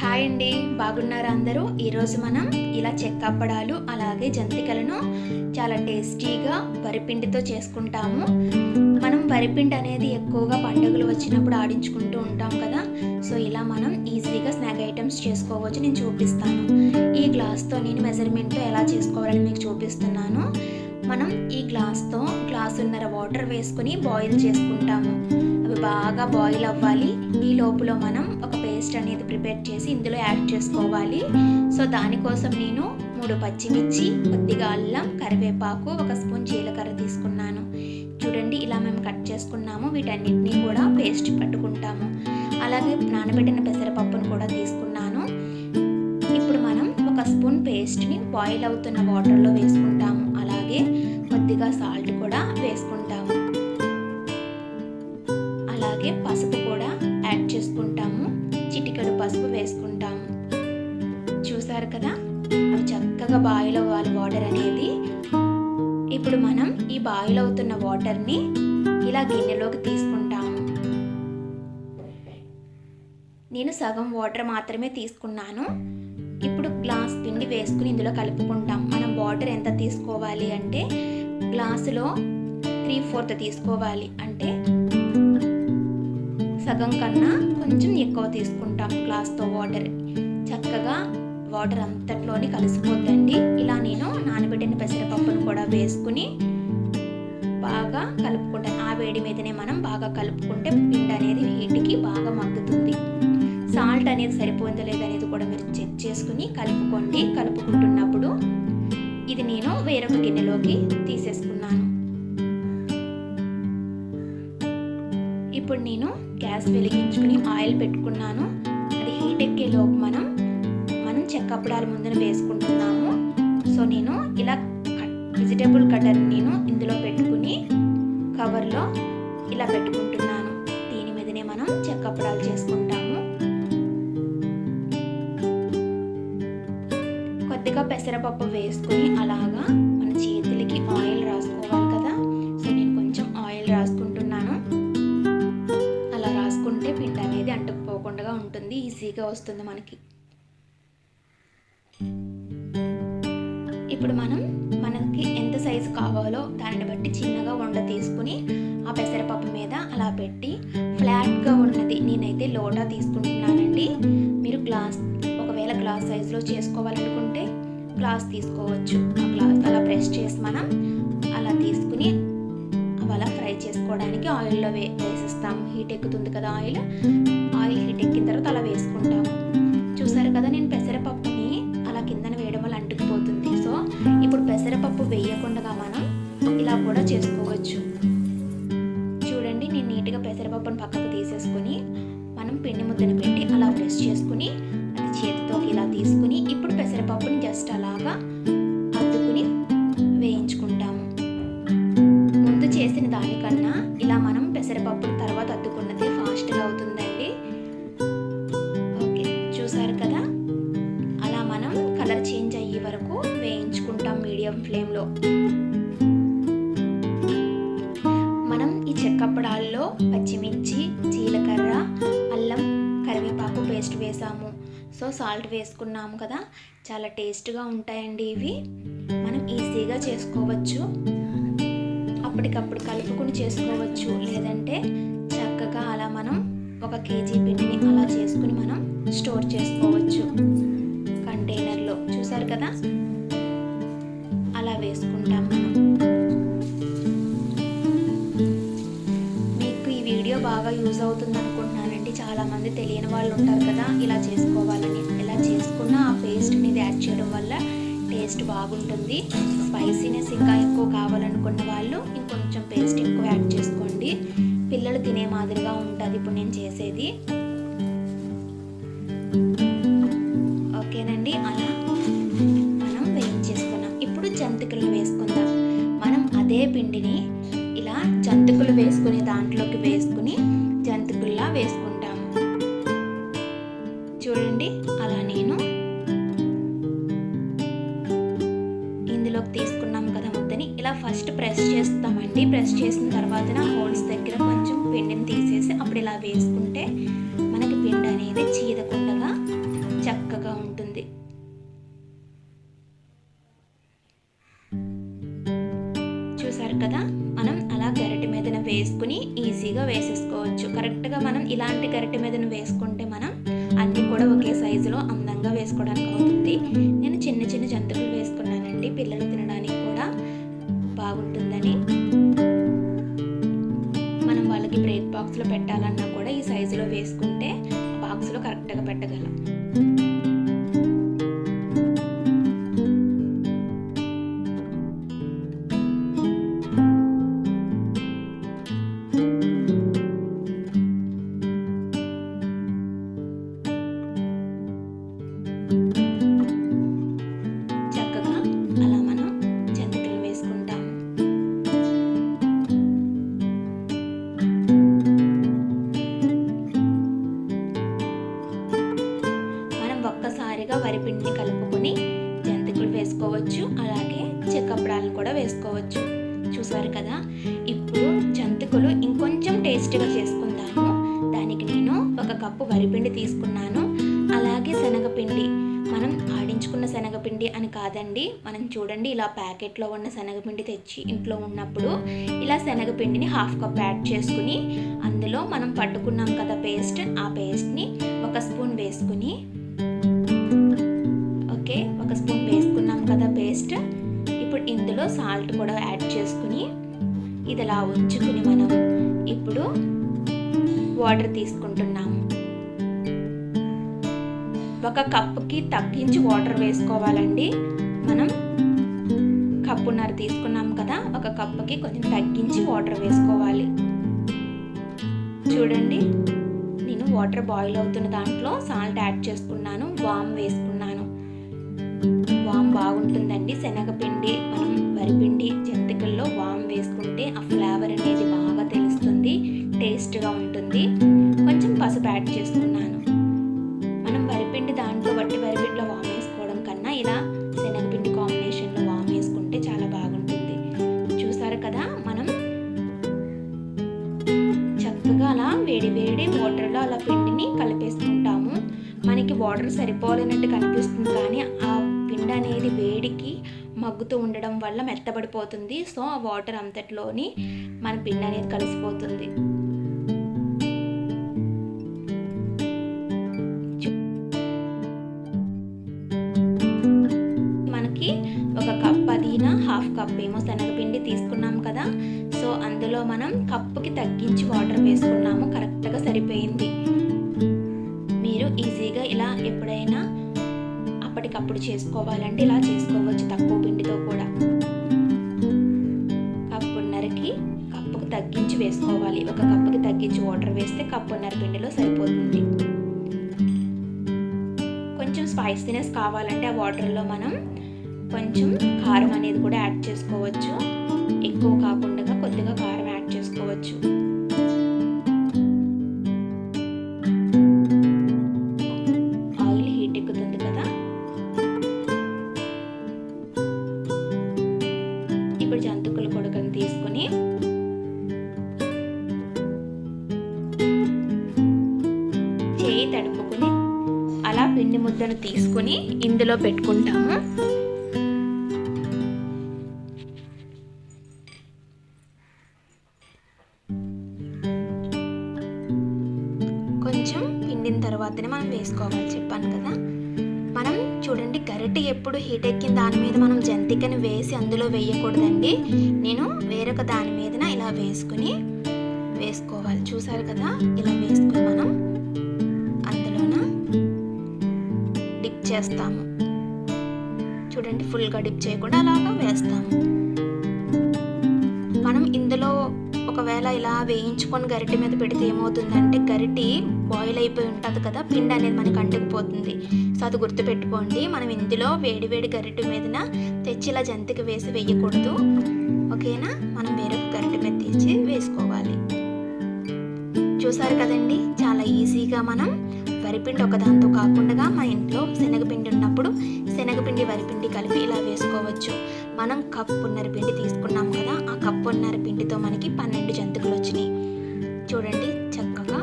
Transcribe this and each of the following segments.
Hi అండి బాగున్నారా అందరూ? ఈరోజు మనం ఇలా చెక్కప్పడాలు అలాగే జంతికలను చాలా టేస్టీగా వరిపిండితో చేసుకుంటాము. మనం వరిపిండి అనేది ఎక్కువగా పండుగలు వచ్చినప్పుడు ఆడించుకుంటూ ఉంటాం కదా. సో ఇలా మనం ఈజీగా స్నాక్ ఐటమ్స్ చేసుకోవచ్చు నేను చూపిస్తాను. ఈ గ్లాస్తో నేను మెజర్మెంట్తో ఎలా చేసుకోవాలని మీకు చూపిస్తున్నాను. మనం ఈ గ్లాస్తో గ్లాసున్నర వాటర్ వేసుకుని బాయిల్ చేసుకుంటాము. అవి బాగా బాయిల్ అవ్వాలి. ఈ లోపల మనం ఒక పేస్ట్ అనేది ప్రిపేర్ చేసి ఇందులో యాడ్ చేసుకోవాలి. సో దానికోసం నేను మూడు పచ్చిమిర్చి కొద్దిగా అల్లం కరివేపాకు ఒక స్పూన్ జీలకర్ర తీసుకున్నాను. చూడండి ఇలా మేము కట్ చేసుకున్నాము. వీటన్నిటిని కూడా పేస్ట్ పట్టుకుంటాము. అలాగే నానబెట్టిన పెసరపప్పును కూడా తీసుకున్నాను. ఇప్పుడు మనం ఒక స్పూన్ పేస్ట్ని బాయిల్ అవుతున్న వాటర్లో వేసుకుంటాము. అలాగే కొద్దిగా సాల్ట్ కూడా వేసుకుంటాము. అలాగే పసుపు వేసుకుంటాము. చిటికడు పసుపు వేసుకుంటాము. చూసారు కదా? అవి చక్కగా బాయిల్ అవ్వాలి వాటర్ అనేది. ఇప్పుడు మనం ఈ బాయిల్ అవుతున్న వాటర్ని ఇలా గిన్నెలోకి తీసుకుంటాము. నేను సగం వాటర్ మాత్రమే తీసుకున్నాను. ఇప్పుడు గ్లాస్ పిండి వేసుకుని ఇందులో కలుపుకుంటాం. మనం వాటర్ ఎంత తీసుకోవాలి అంటే గ్లాసులో త్రీ ఫోర్త్ తీసుకోవాలి. అంటే సగం కన్నా కొంచెం ఎక్కువ తీసుకుంటాం గ్లాస్తో వాటర్. చక్కగా వాటర్ అంతట్లోని కలిసిపోద్దండి. ఇలా నేను నానబెట్టిన పెసరపప్పును కూడా వేసుకుని బాగా కలుపుకుంటాను. ఆ వేడి మీదనే మనం బాగా కలుపుకుంటే పిండి అనేది హీట్కి బాగా మగ్గుతుంది. సాల్ట్ అనేది సరిపోయిందో లేదనేది కూడా మీరు చెక్ చేసుకుని కలుపుకోండి. కలుపుకుంటున్నప్పుడు ఇది నేను వేరొక గిన్నెలోకి తీసేసుకున్నాను. గ్యాస్ వెలిగించుకుని ఆయిల్ పెట్టుకున్నాను. అది హీట్ ఎక్కే లోపు మనం మనం చెక్కప్పడాల ముందున వేసుకుంటున్నాము. సో నేను ఇలా వెజిటేబుల్ కటర్ నేను ఇందులో పెట్టుకుని కవర్లో ఇలా పెట్టుకుంటున్నాను. దీని మీదనే మనం చెక్కప్పడాలు చేసుకుంటాము. కొద్దిగా పెసరపప్పు వేసుకుని అలాగా మన చేతులకి ఆయిల్ ఈజీగా వస్తుంది మనకి. ఇప్పుడు మనం మనకి ఎంత సైజు కావాలో దానిని బట్టి చిన్నగా వండ తీసుకుని ఆ పెసరపప్పు మీద అలా పెట్టి ఫ్లాట్గా ఉన్నది. నేనైతే లోటా తీసుకుంటున్నానండి. మీరు గ్లాస్ ఒకవేళ గ్లాస్ సైజులో చేసుకోవాలనుకుంటే గ్లాస్ తీసుకోవచ్చు. ఆ గ్లాస్ అలా ప్రెస్ చేసి మనం అలా తీసుకుని అవి అలా ఫ్రై వేసుకోవడానికి ఆయిల్లో వే వేసిస్తాము. హీట్ ఎక్కుతుంది కదా ఆయిల్. ఆయిల్ హీట్ ఎక్కిన తర్వాత అలా వేసుకుంటాము. చూసారు కదా నేను పెసరపప్పుని అలా కిందన వేయడం వల్ల అంటుకుపోతుంది. సో ఇప్పుడు పెసరపప్పు వేయకుండా మనం ఇలా కూడా చేసుకోవచ్చు. చూడండి నేను నీట్గా పెసరపప్పును పక్కకు తీసేసుకొని మనం పిండి ముద్దను పెట్టి అలా ప్రెస్ చేసుకుని అది చేతితో ఇలా తీసుకుని ఇప్పుడు పెసరపప్పుని జస్ట్ అలాగా కప్పడాల్లో పచ్చిమిర్చి జీలకర్ర అల్లం కరివేపాకు పేస్ట్ వేసాము. సో సాల్ట్ వేసుకున్నాము కదా. చాలా టేస్ట్గా ఉంటాయండి ఇవి. మనం ఈజీగా చేసుకోవచ్చు. అప్పటికప్పుడు కలుపుకుని చేసుకోవచ్చు. లేదంటే చక్కగా అలా మనం ఒక కేజీ పిండిని అలా చేసుకుని మనం స్టోర్ చేసుకోవచ్చు కంటైనర్లో. చూసారు కదా? అలా వేసుకుంటాము. యూజ్ అవుతుంది అనుకుంటున్నానండి చాలామంది తెలియని వాళ్ళు ఉంటారు కదా ఇలా చేసుకోవాలని. ఇలా చేసుకున్న ఆ పేస్ట్ మీద యాడ్ చేయడం వల్ల టేస్ట్ బాగుంటుంది. స్పైసీనెస్ ఇంకా ఎక్కువ కావాలనుకున్న వాళ్ళు ఇంకొంచెం పేస్ట్ ఎక్కువ యాడ్ చేసుకోండి. పిల్లలు తినే మాదిరిగా ఉంటుంది ఇప్పుడు నేను చేసేది. ఓకేనండి అలా మనం వేయించేసుకున్నాం. ఇప్పుడు జంతికలు వేసుకుందాం. మనం అదే పిండిని ఇలా జంతికలు వేసుకుని దాంట్లోకి వేసుకుని జంతికల్లా వేసుకుంటాము. చూడండి. ఇలాంటి గరిటె మీదను వేసుకుంటే మనం అన్నీ కూడా ఒకే సైజులో అందంగా వేసుకోవడానికి అవుతుంది. నేను చిన్న చిన్న జంతువులు వేసుకున్నానండి. పిల్లలు తినడానికి కూడా బాగుంటుందని. మనం వాళ్ళకి బ్రేక్ బాక్స్లో పెట్టాలన్నా చూసారు కదా. ఇప్పుడు జంతికలు ఇంకొంచెం టేస్ట్గా చేసుకుందాము. దానికి నేను ఒక కప్పు వరిపిండి తీసుకున్నాను. అలాగే శనగపిండి. మనం ఆడించుకున్న శనగపిండి అని కాదండి. మనం చూడండి ఇలా ప్యాకెట్లో ఉన్న శనగపిండి తెచ్చి ఇంట్లో ఉన్నప్పుడు ఇలా శనగపిండిని హాఫ్ కప్ యాడ్ చేసుకుని అందులో మనం పట్టుకున్నాం కదా పేస్ట్. ఆ పేస్ట్ని ఒక స్పూన్ వేసుకుని ఇందులో సాల్ట్ కూడా యాడ్ చేసుకుని ఇది ఇలా ఉంచుకుని మనం ఇప్పుడు వాటర్ తీసుకుంటున్నాము. ఒక కప్పుకి తగ్గించి వాటర్ వేసుకోవాలండి. మనం కప్పున్నర తీసుకున్నాం కదా ఒక కప్పుకి కొంచెం తగ్గించి వాటర్ వేసుకోవాలి. చూడండి నేను వాటర్ బాయిల్ అవుతున్న దాంట్లో సాల్ట్ యాడ్ చేసుకున్నాను వామ్ వేసుకున్నాను. వామ్ బాగుంటుందండి శనగపిండి మనం వరిపిండి జంతికల్లో వామ్ వేసుకుంటే ఆ ఫ్లేవర్ అనేది బాగా తెలుస్తుంది టేస్ట్గా ఉంటుంది. కొంచెం పసుపు యాడ్ చేసుకున్నాను. మనం వరిపిండి దాంట్లో వట్టి వరిపిండిలో వామ్ వేసుకోవడం కన్నా ఇలా శనగపిండి కాంబినేషన్లో వామ్ వేసుకుంటే చాలా బాగుంటుంది. చూసారు కదా మనం? చక్కగా అలా వేడి వేడి వాటర్లో అలా పిండిని కలిపేసుకుంటాము. మనకి వాటర్ సరిపోలేనట్టు కనిపిస్తుంది కానీ ఆ పిండి అనేది వేడికి మగ్గుతూ ఉండడం వల్ల మెత్తబడిపోతుంది. సో ఆ వాటర్ అంతట్లోని మన పిండి అనేది కలిసిపోతుంది. మనకి ఒక కప్ అదిన హాఫ్ కప్ ఏమో శనగపిండి తీసుకున్నాం కదా. సో అందులో మనం కప్పుకి తగ్గించి వాటర్ వేసుకున్నాము. కరెక్ట్గా సరిపోయింది. అప్పటికప్పుడు చేసుకోవాలంటే ఇలా చేసుకోవచ్చు తక్కువ పిండితో కూడా. కప్పున్నరకి కప్పుకు తగ్గించి వేసుకోవాలి. ఒక కప్పుకి తగ్గించి వాటర్ వేస్తే కప్పున్నర పిండిలో సరిపోతుంది. కొంచెం స్పైసీనెస్ కావాలంటే ఆ వాటర్లో మనం కొంచెం కారం అనేది కూడా యాడ్ చేసుకోవచ్చు. ఎక్కువ కాకుండా కొద్దిగా కారం యాడ్ చేసుకోవచ్చు. ఇప్పుడు జంతుకుల కొడుకుని తీసుకుని చేయి తడుపుకుని అలా పిండి ముద్దను తీసుకుని ఇందులో పెట్టుకుంటాము. కొంచెం పిండిన తర్వాతనే మనం వేసుకోవాలి చెప్పాను కదా. మనం చూడండి గరిటె ఎప్పుడు హీట్ ఎక్కిన దాని మీద మనం జంతికని వేసి అందులో వేయకూడదండి. నేను వేరొక దాని మీదన ఇలా వేసుకుని వేసుకోవాలి. చూసారు కదా? ఇలా వేసుకుని మనం అందులోన డిప్ చేస్తాము. చూడండి ఫుల్గా డిప్ చేయకుండా అలాగా వేస్తాము. మనం ఇందులో ఒకవేళ ఇలా వేయించుకొని గరిటె మీద పెడితే ఏమవుతుందంటే గరిటి బాయిల్ అయిపోయి ఉంటుంది కదా పిండి అనేది మనకి అంటుకుపోతుంది సో అది గుర్తుపెట్టుకోండి మనం ఇందులో వేడి వేడి గరిటె మీదన తెచ్చి ఇలా జంతికి వేసి వేయకూడదు. ఓకేనా? మనం వేరొక గరిటె మీద తీసి వేసుకోవాలి. చూసారు కదండి చాలా ఈజీగా మనం వరిపిండి ఒకదాంతో కాకుండా మా ఇంట్లో శనగపిండి ఉన్నప్పుడు శనగపిండి వరిపిండి కలిపి ఇలా వేసుకోవచ్చు. మనం కప్పున్నర పిండి తీసుకున్నాం కదా ఆ కప్పున్నర పిండితో మనకి పన్నెండు జంతువులు వచ్చినాయి. చూడండి చక్కగా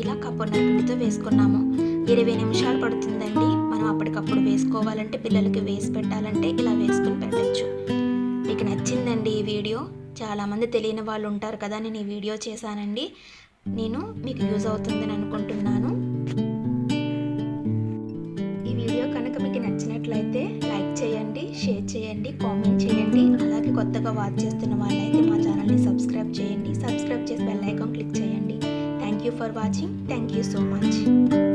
ఇలా కప్పున్నర పిండితో వేసుకున్నాము. ఇరవై నిమిషాలు పడుతుందండి. మనం అప్పటికప్పుడు వేసుకోవాలంటే పిల్లలకి వేసి పెట్టాలంటే ఇలా వేసుకుని పెట్టచ్చు. మీకు నచ్చిందండి ఈ వీడియో? చాలామంది తెలియని వాళ్ళు ఉంటారు కదా నేను ఈ వీడియో చేశానండి. నేను మీకు యూజ్ అవుతుందని అనుకుంటున్నాను. షేర్ చేయండి కామెంట్ చేయండి. అలాగే కొత్తగా వాచ్ చేస్తున్న వాళ్ళైతే మా ఛానల్ని సబ్స్క్రైబ్ చేయండి. సబ్స్క్రైబ్ చేసి బెల్ ఐకాన్ క్లిక్ చేయండి. Thank you for watching thank you so much